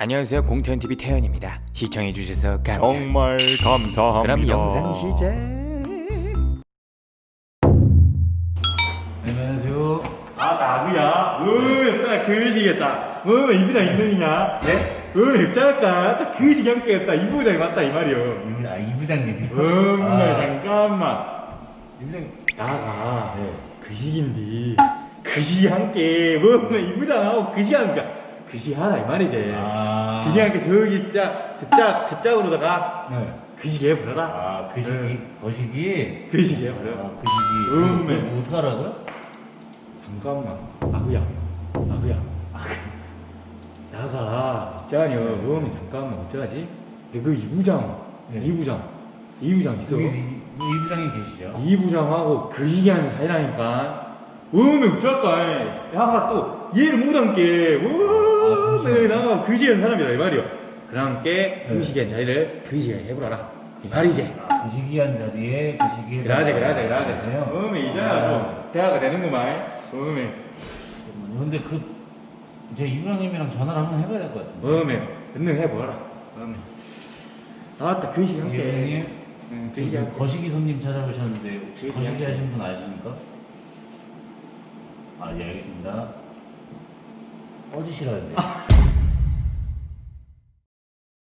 안녕하세요 공태현 TV 태현입니다. 시청해 주셔서 감사합니다. 정말 감사합니다. 그럼 영상 시작. 안녕하세요. 아 나구야. 으, 딱 그시겠다. 어, 이비랑 있느냐? 네? 어, 입장할까? 딱딱 이부장이 맞다 이 말이요. 이- 아, 이 부장님이요? 엄마 아, 잠깐만. 이 부장, 나가 네. 그시기인데 그시기 함께 뭐 이부장하고 그시기 하니까 하나 이 말이지. 아. 그시기 함께 저기 짝 저 짝 저 짝으로다가 네. 그시기 해버려라. 아, 그 시기, 네. 거시기. 그시기 해버려. 아, 그 시기. 음, 네. 뭐, 어떡하라고요? 잠깐만 아구야 아구야 아구 나가 있잖여 뭐하면 잠깐만 어쩌지 그 이부장 네. 이부장 이부장 있어 여기 이, 이 부장님 계시죠? 이부장하고 그 시기하는 사이라니까 뭐하면 어쩔까 야가 또 얘를 못함께 아, 뭐하면 잠시만요. 나가 그 시기하는 사람이라 이 말이여 그랑께 그 네. 시기한 자리를 그 시기에 해보라라 이 말이지 그 시기한 자리에 그 시기에. 그라제 그라제 그라제 네. 뭐하면 이제야 좀 대화가 되는구만 뭐하면 근데 그, 제이 부장님이랑 전화를 한번 해봐야 될 것 같은데. 어메 은능 해보라 어메 나왔다 그이 함께 부장님, 응, 그그 시간 거시기 손님 찾아오셨는데 혹시 그 거시기. 하신 분 아십니까? 아, 예, 알겠습니다. 꺼지시라는데.